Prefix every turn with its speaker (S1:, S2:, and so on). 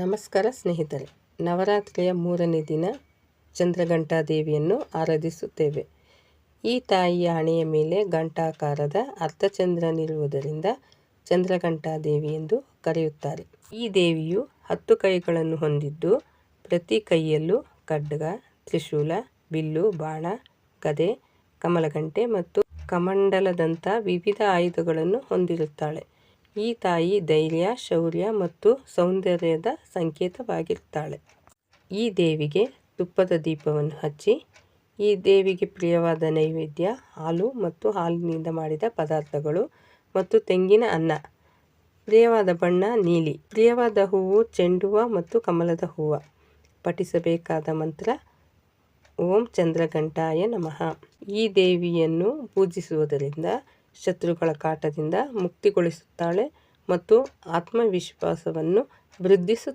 S1: ನಮಸ್ಕಾರ ಸ್ನೇಹಿತರೆ. ನವರಾತ್ರಿಯ ಮೂರನೇ ದಿನ ಚಂದ್ರಘಂಟಾ ದೇವಿಯನ್ನು ಆರಾಧಿಸುತ್ತೇವೆ. ಈ ತಾಯಿಯ ಹಣೆಯ ಮೇಲೆ ಘಂಟಾಕಾರದ ಅರ್ಧಚಂದ್ರನಿರುವುದರಿಂದ ಚಂದ್ರಘಂಟಾ ದೇವಿ ಎಂದು ಕರೆಯುತ್ತಾರೆ. ಈ ದೇವಿಯು ಹತ್ತು ಕೈಗಳನ್ನು ಹೊಂದಿದ್ದು ಪ್ರತಿ ಕೈಯಲ್ಲೂ ಖಡ್ಗ, ತ್ರಿಶೂಲ, ಬಿಲ್ಲು, ಬಾಣ, ಗದೆ, ಕಮಲಗಂಟೆ ಮತ್ತು ಕಮಂಡಲದಂಥ ವಿವಿಧ ಆಯುಧಗಳನ್ನು ಹೊಂದಿರುತ್ತಾಳೆ. ಈ ತಾಯಿ ಧೈರ್ಯ, ಶೌರ್ಯ ಮತ್ತು ಸೌಂದರ್ಯದ ಸಂಕೇತವಾಗಿರ್ತಾಳೆ. ಈ ದೇವಿಗೆ ತುಪ್ಪದ ದೀಪವನ್ನು ಹಚ್ಚಿ, ಈ ದೇವಿಗೆ ಪ್ರಿಯವಾದ ನೈವೇದ್ಯ, ಹಾಲು ಮತ್ತು ಹಾಲಿನಿಂದ ಮಾಡಿದ ಪದಾರ್ಥಗಳು ಮತ್ತು ತೆಂಗಿನ ಅನ್ನ. ಪ್ರಿಯವಾದ ಬಣ್ಣ ನೀಲಿ, ಪ್ರಿಯವಾದ ಹೂವು ಚೆಂಡುವ ಮತ್ತು ಕಮಲದ ಹೂವು. ಪಠಿಸಬೇಕಾದ ಮಂತ್ರ, ಓಂ ಚಂದ್ರಘಂಟಾಯ ನಮಃ. ಈ ದೇವಿಯನ್ನು ಪೂಜಿಸುವುದರಿಂದ ಶತ್ರುಗಳ ಕಾಟದಿಂದ ಮುಕ್ತಿಗೊಳಿಸುತ್ತಾಳೆ ಮತ್ತು ಆತ್ಮವಿಶ್ವಾಸವನ್ನು ವೃದ್ಧಿಸುತ್ತಾಳೆ.